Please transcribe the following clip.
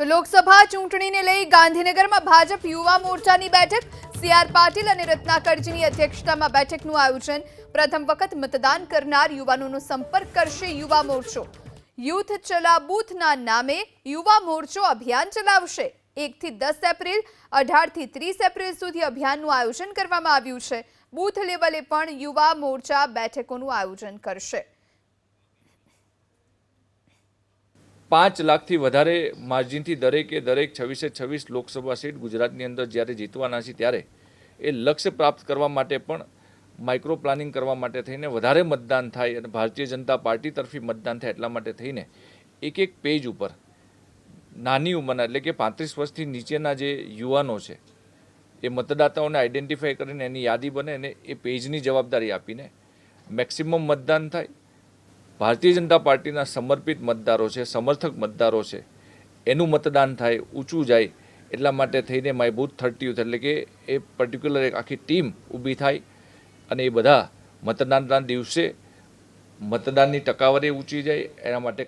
તો લોકસભા ચૂંટણીને લઈ ગાંધીનગરમાં ભાજપ યુવા મોરચાની બેઠક, સીઆર પાટીલ અને રત્નાકરજીની અધ્યક્ષતામાં બેઠકનું આયોજન. પ્રથમ વખત મતદાન કરનાર યુવાનોનો સંપર્ક કરશે યુવા મોરચો. યુથ ચલા બૂથના નામે યુવા મોરચો અભિયાન ચલાવશે. એકથી દસ એપ્રિલ, અઢારથી ત્રીસ એપ્રિલ સુધી અભિયાનનું આયોજન કરવામાં આવ્યું છે. બૂથ લેવલે પણ યુવા મોરચા બેઠકોનું આયોજન કરશે. પાંચ લાખથી વધારે માર્જિનથી દરેકે દરેક છવ્વીસે છવ્વીસ લોકસભા સીટ ગુજરાતની અંદર જ્યારે જીતવાના છે ત્યારે એ લક્ષ્ય પ્રાપ્ત કરવા માટે પણ માઇક્રો પ્લાનિંગ કરવા માટે થઈને વધારે મતદાન થાય અને ભારતીય જનતા પાર્ટી તરફી મતદાન થાય એટલા માટે થઈને એક એક પેજ ઉપર નાની ઉંમરના એટલે કે પાંત્રીસ વર્ષથી નીચેના જે યુવાનો છે, એ મતદાતાઓને આઈડેન્ટિફાઈ કરીને એની યાદી બને અને એ પેજની જવાબદારી આપીને મેક્સિમમ મતદાન થાય ભારતીય જનતા પાર્ટીના સમર્પિત મતદારો છે, સમર્થક મતદારો છે, એનું મતદાન થાય, ઊંચું જાય, એટલા માટે થઈને માય બુથ થર્ટી યુથ એટલે કે એ પર્ટિક્યુલર એક આખી ટીમ ઊભી થાય અને એ બધા મતદાનના દિવસે મતદાનની ટકાવારી ઊંચી જાય, એના માટે